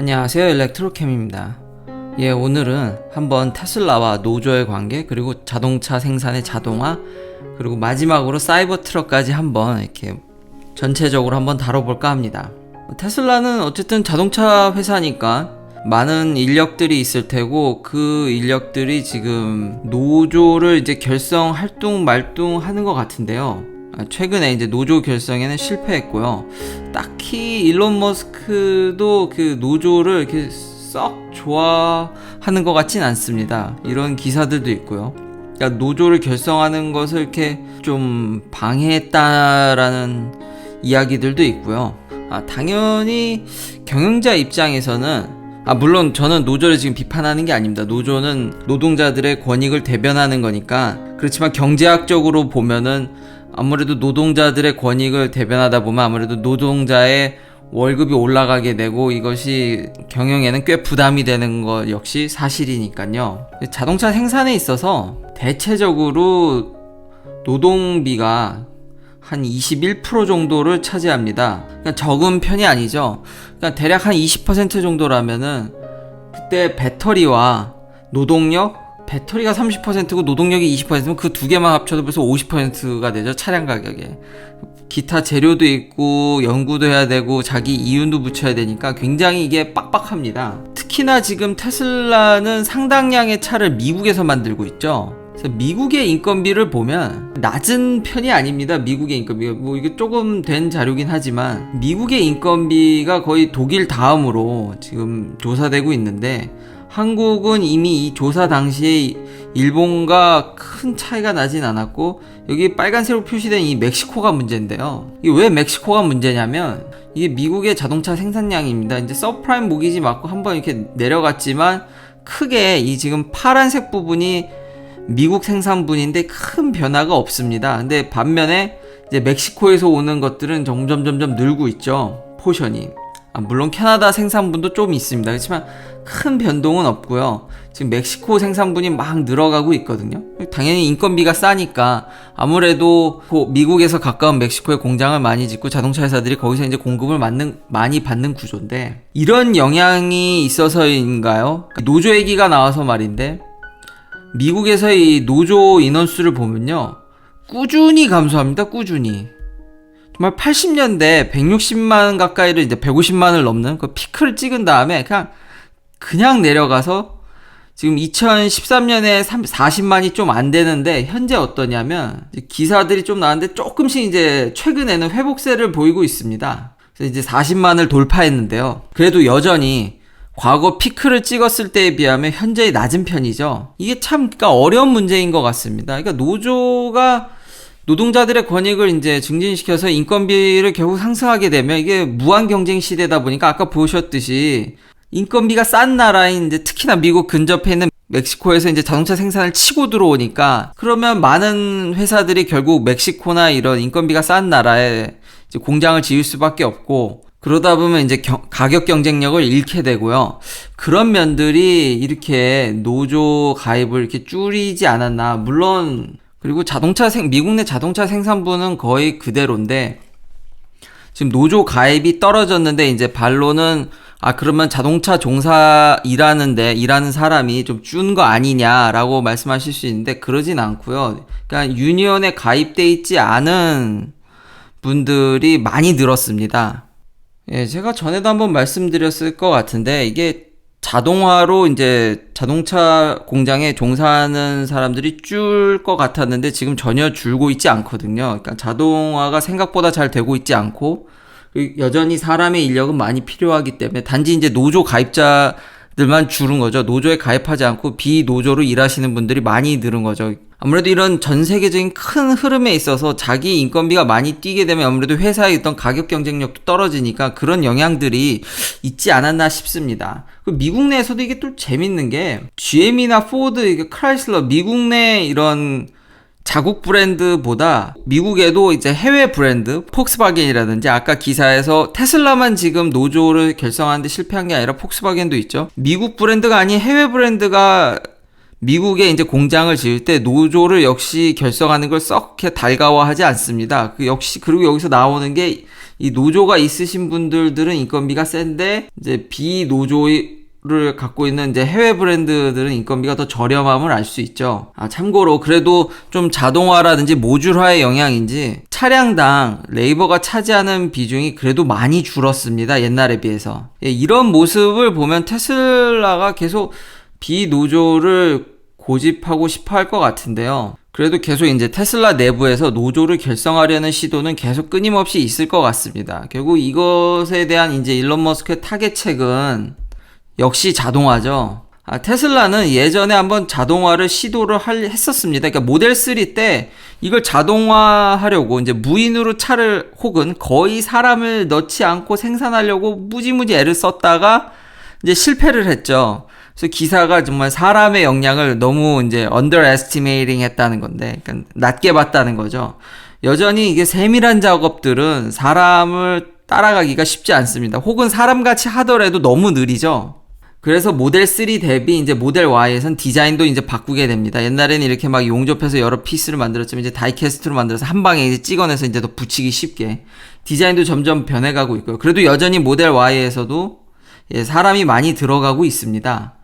안녕하세요 일렉트로캠입니다. 예 오늘은 한번 테슬라와 노조의 관계 그리고 자동차 생산의 자동화 그리고 마지막으로 사이버 트럭까지 한번 이렇게 전체적으로 한번 다뤄볼까 합니다. 테슬라는 어쨌든 자동차 회사니까 많은 인력들이 있을 테고 그 인력들이 지금 노조를 이제 결성 활동 말동 하는 것 같은데요. 아, 최근에 이제 노조 결성에는 실패했고요. 딱히 일론 머스크도 그 노조를 이렇게 썩 좋아하는 것 같진 않습니다. 이런 기사들도 있고요. 그러니까 노조를 결성하는 것을 이렇게 좀 방해했다라는 이야기들도 있고요. 아, 당연히 경영자 입장에서는 아, 물론 저는 노조를 지금 비판하는 게 아닙니다. 노조는 노동자들의 권익을 대변하는 거니까. 그렇지만 경제학적으로 보면은 아무래도 노동자들의 권익을 대변하다 보면 아무래도 노동자의 월급이 올라가게 되고 이것이 경영에는 꽤 부담이 되는 것 역시 사실이니까요. 자동차 생산에 있어서 대체적으로 노동비가 한 21% 정도를 차지합니다. 그러니까 적은 편이 아니죠. 그러니까 대략 한 20% 정도라면은 그때 배터리와 노동력 배터리가 30%고 노동력이 20%면 그 두 개만 합쳐도 벌써 50%가 되죠 차량 가격에. 기타 재료도 있고 연구도 해야 되고 자기 이윤도 붙여야 되니까 굉장히 이게 빡빡합니다. 특히나 지금 테슬라는 상당량의 차를 미국에서 만들고 있죠. 미국의 인건비를 보면 낮은 편이 아닙니다. 미국의 인건비가 뭐 이게 조금 된 자료긴 하지만 미국의 인건비가 거의 독일 다음으로 지금 조사되고 있는데 한국은 이미 이 조사 당시에 일본과 큰 차이가 나진 않았고 여기 빨간색으로 표시된 이 멕시코가 문제인데요. 이게 왜 멕시코가 문제냐면 이게 미국의 자동차 생산량입니다. 이제 서프라임 모기지 맞고 한번 이렇게 내려갔지만 크게 이 지금 파란색 부분이 미국 생산분인데 큰 변화가 없습니다. 근데 반면에 이제 멕시코에서 오는 것들은 점점 점점 늘고 있죠. 포션이. 아, 물론 캐나다 생산분도 좀 있습니다. 그렇지만 큰 변동은 없고요. 지금 멕시코 생산분이 막 늘어가고 있거든요. 당연히 인건비가 싸니까 아무래도 미국에서 가까운 멕시코에 공장을 많이 짓고 자동차 회사들이 거기서 이제 공급을 받는, 많이 받는 구조인데 이런 영향이 있어서인가요? 노조 얘기가 나와서 말인데 미국에서의 노조 인원수를 보면요. 꾸준히 감소합니다. 꾸준히. 정말 80년대 160만 가까이를 이제 150만을 넘는 그 피크를 찍은 다음에 그냥 그냥 내려가서 지금 2013년에 40만이 좀 안 되는데 현재 어떠냐면 기사들이 좀 나왔는데 조금씩 이제 최근에는 회복세를 보이고 있습니다. 그래서 이제 40만을 돌파했는데요. 그래도 여전히 과거 피크를 찍었을 때에 비하면 현재의 낮은 편이죠. 이게 참 그러니까 어려운 문제인 것 같습니다. 그러니까 노조가 노동자들의 권익을 이제 증진시켜서 인건비를 결국 상승하게 되면 이게 무한 경쟁 시대다 보니까 아까 보셨듯이 인건비가 싼 나라인 이제 특히나 미국 근접해 있는 멕시코에서 이제 자동차 생산을 치고 들어오니까 그러면 많은 회사들이 결국 멕시코나 이런 인건비가 싼 나라에 공장을 지을 수밖에 없고 그러다 보면 이제 겨, 가격 경쟁력을 잃게 되고요. 그런 면들이 이렇게 노조 가입을 이렇게 줄이지 않았나. 물론 그리고 자동차 생, 미국 내 자동차 생산부는 거의 그대로인데, 지금 노조 가입이 떨어졌는데, 이제 반로는, 아, 그러면 자동차 종사 일하는데, 일하는 사람이 좀 준 거 아니냐라고 말씀하실 수 있는데, 그러진 않고요. 그러니까 유니언에 가입돼 있지 않은 분들이 많이 늘었습니다. 예, 제가 전에도 한번 말씀드렸을 것 같은데, 이게 자동화로 이제 자동차 공장에 종사하는 사람들이 줄 것 같았는데 지금 전혀 줄고 있지 않거든요. 그러니까 자동화가 생각보다 잘 되고 있지 않고 여전히 사람의 인력은 많이 필요하기 때문에 단지 이제 노조 가입자 들만 줄은 거죠. 노조에 가입하지 않고 비노조로 일하시는 분들이 많이 늘은 거죠. 아무래도 이런 전 세계적인 큰 흐름에 있어서 자기 인건비가 많이 뛰게 되면 아무래도 회사의 어떤 가격 경쟁력도 떨어지니까 그런 영향들이 있지 않았나 싶습니다. 미국 내에서도 이게 또 재밌는 게 GM이나 포드, 크라이슬러 미국 내 이런 자국 브랜드보다 미국에도 이제 해외 브랜드 폭스바겐이라든지 아까 기사에서 테슬라만 지금 노조를 결성하는데 실패한 게 아니라 폭스바겐도 있죠. 미국 브랜드가 아닌 해외 브랜드가 미국에 이제 공장을 지을 때 노조를 역시 결성하는 걸 썩 달가워하지 않습니다. 그 역시 그리고 여기서 나오는 게 이 노조가 있으신 분들들은 인건비가 센데 이제 비노조 를 갖고 있는 이제 해외 브랜드들은 인건비가 더 저렴함을 알 수 있죠. 아, 참고로 그래도 좀 자동화라든지 모듈화의 영향인지 차량당 레이버가 차지하는 비중이 그래도 많이 줄었습니다. 옛날에 비해서. 예, 이런 모습을 보면 테슬라가 계속 비노조를 고집하고 싶어 할 것 같은데요. 그래도 계속 이제 테슬라 내부에서 노조를 결성하려는 시도는 계속 끊임없이 있을 것 같습니다. 결국 이것에 대한 이제 일론 머스크의 타겟책은 역시 자동화죠. 아, 테슬라는 예전에 한번 자동화를 시도를 할, 했었습니다. 그러니까 모델 3 때 이걸 자동화하려고 이제 무인으로 차를 혹은 거의 사람을 넣지 않고 생산하려고 무지무지 애를 썼다가 이제 실패를 했죠. 그래서 기사가 정말 사람의 역량을 너무 이제 underestimating 했다는 건데, 그러니까 낮게 봤다는 거죠. 여전히 이게 세밀한 작업들은 사람을 따라가기가 쉽지 않습니다. 혹은 사람같이 하더라도 너무 느리죠. 그래서 모델 3 대비 이제 모델 Y에선 디자인도 이제 바꾸게 됩니다. 옛날에는 이렇게 막 용접해서 여러 피스를 만들었지만 이제 다이캐스트로 만들어서 한 방에 이제 찍어내서 이제 더 붙이기 쉽게 디자인도 점점 변해가고 있고요. 그래도 여전히 모델 Y에서도 예, 사람이 많이 들어가고 있습니다.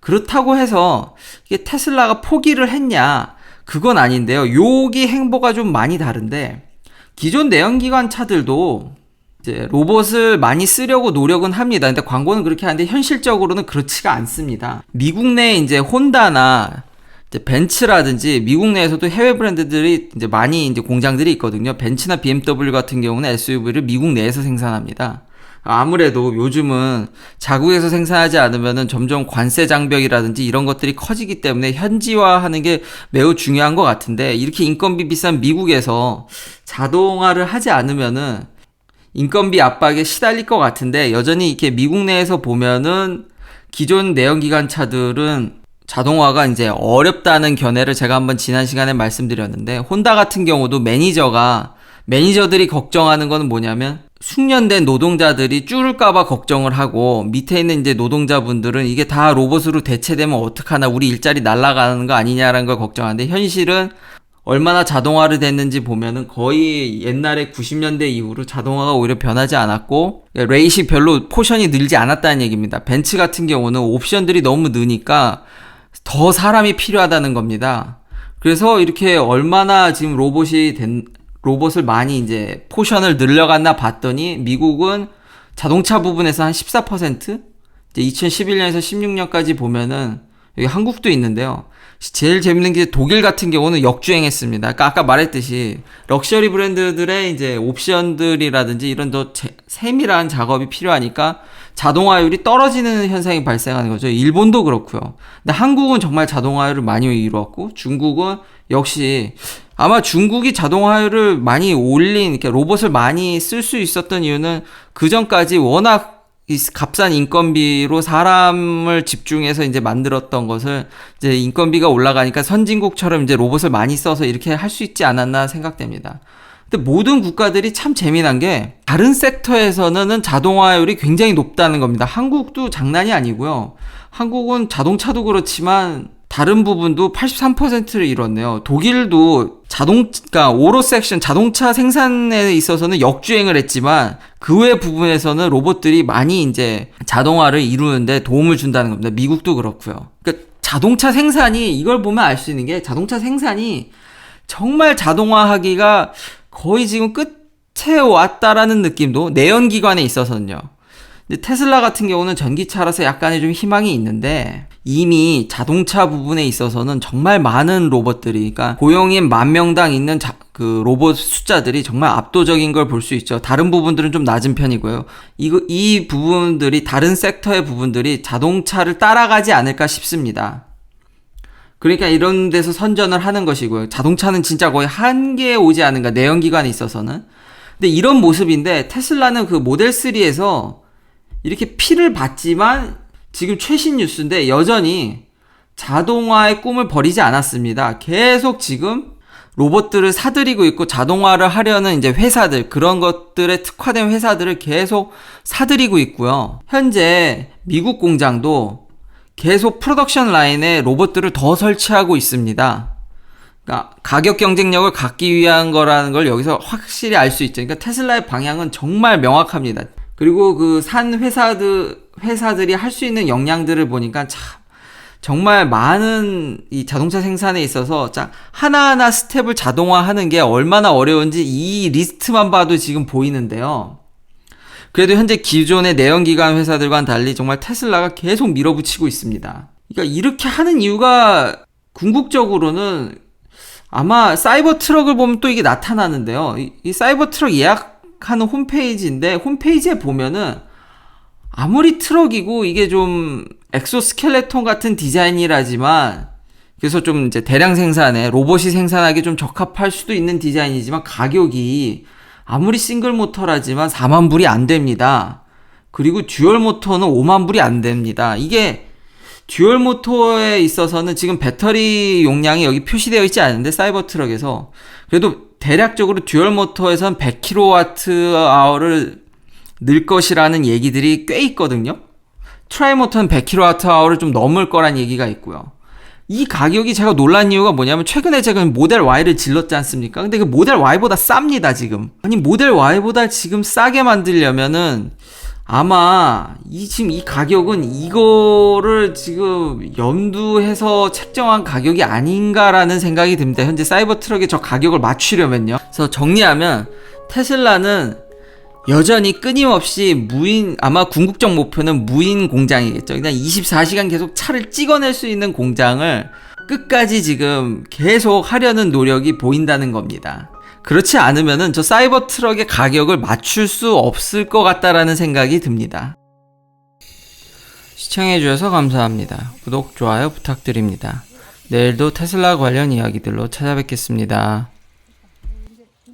그렇다고 해서 이게 테슬라가 포기를 했냐? 그건 아닌데요. 여기 행보가 좀 많이 다른데 기존 내연기관 차들도 이제 로봇을 많이 쓰려고 노력은 합니다. 근데 광고는 그렇게 하는데 현실적으로는 그렇지가 않습니다. 미국 내 이제 혼다나 이제 벤츠라든지 미국 내에서도 해외 브랜드들이 이제 많이 이제 공장들이 있거든요. 벤츠나 BMW 같은 경우는 SUV를 미국 내에서 생산합니다. 아무래도 요즘은 자국에서 생산하지 않으면은 점점 관세 장벽이라든지 이런 것들이 커지기 때문에 현지화하는 게 매우 중요한 것 같은데 이렇게 인건비 비싼 미국에서 자동화를 하지 않으면은 인건비 압박에 시달릴 것 같은데 여전히 이렇게 미국 내에서 보면은 기존 내연기관 차들은 자동화가 이제 어렵다는 견해를 제가 한번 지난 시간에 말씀드렸는데 혼다 같은 경우도 매니저가 매니저들이 걱정하는 거는 뭐냐면 숙련된 노동자들이 줄을까봐 걱정을 하고 밑에 있는 이제 노동자분들은 이게 다 로봇으로 대체되면 어떡하나 우리 일자리 날아가는 거 아니냐라는 걸 걱정하는데 현실은 얼마나 자동화를 됐는지 보면은 거의 옛날에 90년대 이후로 자동화가 오히려 변하지 않았고 레이시 별로 포션이 늘지 않았다는 얘기입니다. 벤츠 같은 경우는 옵션들이 너무 느니까 더 사람이 필요하다는 겁니다. 그래서 이렇게 얼마나 지금 로봇이 된 로봇을 많이 이제 포션을 늘려갔나 봤더니 미국은 자동차 부분에서 한 14% 이제 2011년에서 16년까지 보면은 여기 한국도 있는데요. 제일 재밌는 게 독일 같은 경우는 역주행했습니다. 아까, 아까 말했듯이 럭셔리 브랜드들의 이제 옵션들이라든지 이런 더 제, 세밀한 작업이 필요하니까 자동화율이 떨어지는 현상이 발생하는 거죠. 일본도 그렇고요. 근데 한국은 정말 자동화율을 많이 이루었고 중국은 역시 아마 중국이 자동화율을 많이 올린 이렇게 로봇을 많이 쓸 수 있었던 이유는 그 전까지 워낙 이 값싼 인건비로 사람을 집중해서 이제 만들었던 것을 이제 인건비가 올라가니까 선진국처럼 이제 로봇을 많이 써서 이렇게 할 수 있지 않았나 생각됩니다. 근데 모든 국가들이 참 재미난 게 다른 섹터에서는 자동화율이 굉장히 높다는 겁니다. 한국도 장난이 아니고요. 한국은 자동차도 그렇지만 다른 부분도 83%를 이뤘네요. 독일도 자동, 그러니까 오로 섹션 자동차 생산에 있어서는 역주행을 했지만 그 외 부분에서는 로봇들이 많이 이제 자동화를 이루는데 도움을 준다는 겁니다. 미국도 그렇고요. 그러니까 자동차 생산이 이걸 보면 알 수 있는 게 자동차 생산이 정말 자동화하기가 거의 지금 끝에 왔다라는 느낌도 내연기관에 있어서는요. 테슬라 같은 경우는 전기차라서 약간의 좀 희망이 있는데 이미 자동차 부분에 있어서는 정말 많은 로봇들이, 그러니까 고용인 만 명당 있는 자, 그 로봇 숫자들이 정말 압도적인 걸 볼 수 있죠. 다른 부분들은 좀 낮은 편이고요. 이거, 이 부분들이, 다른 섹터의 부분들이 자동차를 따라가지 않을까 싶습니다. 그러니까 이런 데서 선전을 하는 것이고요. 자동차는 진짜 거의 한계에 오지 않은가, 내연기관에 있어서는. 근데 이런 모습인데, 테슬라는 그 모델 3에서 이렇게 피를 받지만 지금 최신 뉴스인데 여전히 자동화의 꿈을 버리지 않았습니다. 계속 지금 로봇들을 사들이고 있고 자동화를 하려는 이제 회사들 그런 것들에 특화된 회사들을 계속 사들이고 있고요. 현재 미국 공장도 계속 프로덕션 라인에 로봇들을 더 설치하고 있습니다. 그러니까 가격 경쟁력을 갖기 위한 거라는 걸 여기서 확실히 알 수 있죠. 그러니까 테슬라의 방향은 정말 명확합니다. 그리고 그 산 회사들 회사들이 할 수 있는 역량들을 보니까 참 정말 많은 이 자동차 생산에 있어서 자 하나하나 스텝을 자동화하는 게 얼마나 어려운지 이 리스트만 봐도 지금 보이는데요. 그래도 현재 기존의 내연기관 회사들과는 달리 정말 테슬라가 계속 밀어붙이고 있습니다. 그러니까 이렇게 하는 이유가 궁극적으로는 아마 사이버 트럭을 보면 또 이게 나타나는데요. 이, 이 사이버 트럭 예약 하는 홈페이지인데 홈페이지에 보면은 아무리 트럭이고 이게 좀 엑소스켈레톤 같은 디자인이라지만 그래서 좀 이제 대량 생산에 로봇이 생산하기 좀 적합할 수도 있는 디자인이지만 가격이 아무리 싱글 모터라지만 4만 불이 안 됩니다. 그리고 듀얼 모터는 5만 불이 안 됩니다. 이게 듀얼 모터에 있어서는 지금 배터리 용량이 여기 표시되어 있지 않은데 사이버 트럭에서 그래도 대략적으로 듀얼 모터에선 100kWh를 늘 것이라는 얘기들이 꽤 있거든요. 트라이 모터는 100kWh를 좀 넘을 거란 얘기가 있고요. 이 가격이 제가 놀란 이유가 뭐냐면 최근에 제가 모델 Y를 질렀지 않습니까? 근데 그 모델 Y보다 쌉니다, 지금. 아니, 모델 Y보다 지금 싸게 만들려면은 아마 이 지금 이 가격은 이거를 지금 염두해서 책정한 가격이 아닌가라는 생각이 듭니다. 현재 사이버 트럭에 저 가격을 맞추려면요. 그래서 정리하면 테슬라는 여전히 끊임없이 무인 아마 궁극적 목표는 무인 공장이겠죠. 그냥 24시간 계속 차를 찍어낼 수 있는 공장을 끝까지 지금 계속 하려는 노력이 보인다는 겁니다. 그렇지 않으면은 저 사이버 트럭의 가격을 맞출 수 없을 것 같다라는 생각이 듭니다. 시청해주셔서 감사합니다. 구독, 좋아요 부탁드립니다. 내일도 테슬라 관련 이야기들로 찾아뵙겠습니다.